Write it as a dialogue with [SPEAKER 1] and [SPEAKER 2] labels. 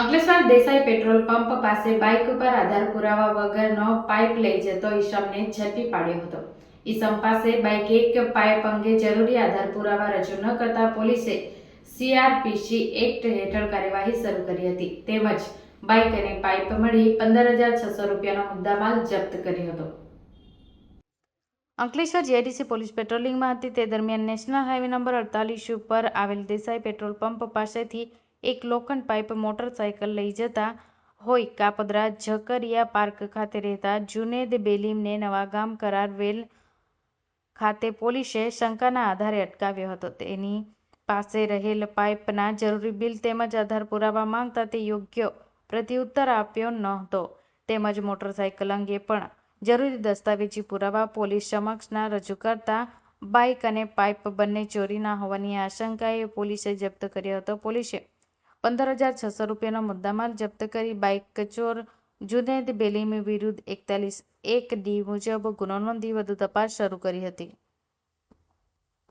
[SPEAKER 1] Ankleshwar Desai petrol pump પાસે bike ઉપર આધાર પુરાવા વગરનો પાઇપ લઈ જતો ઈશમને ઝડપી પાડ્યો હતો. ઈસમ પાસે બાઇક એક પાઇપ અંગે જરૂરી આધાર પુરાવા રજૂ ન કરતા પોલીસે સીઆરપીસી એક્ટ હેઠળ કાર્યવાહી શરૂ કરી હતી. તેમજ બાઇક અને પાઇપ મળી પંદર હજાર છસો રૂપિયાનો મુદ્દામાલ જપ્ત કર્યો હતો. અંકલેશ્વર જીઆઈડીસી પોલીસ પેટ્રોલિંગમાં હતી. તે દરમિયાન નેશનલ હાઈવે નંબર અડતાલીસ ઉપર આવેલ દેસાઈ પેટ્રોલ પંપ પાસેથી એક લોખંડ પાઇપ મોટરસાયકલ લઈ જતા હોય કાપદરા ઝકરિયા પાર્ક ખાતે રહેતા જુનેદ બેલીમને નવાગામ કરાર વેલ ખાતે પોલીસે શંકાના આધારે અટકાવ્યો હતો. તેની પાસે રહેલ પાઇપના જરૂરી બિલ તેમજ આધાર પુરાવા માંગતા તે યોગ્ય પ્રત્યુત્તર આપ્યો નહોતો. તેમજ મોટરસાયકલ અંગે પણ જરૂરી દસ્તાવેજી પુરાવા પોલીસ સમક્ષના રજૂ કરતા બાઇક અને પાઇપ બંને ચોરીના હોવાની આશંકાએ પોલીસે જપ્ત કર્યો હતો. પોલીસે પંદર હજાર છસો રૂપિયાનો મુદ્દામાલ જપ્ત કરી બાઇક ચોર જુનેદ, બેલીમી વિરુદ્ધ એકતાલીસ એક ડી મુજબ ગુનો નોંધી વધુ તપાસ શરૂ કરી હતી.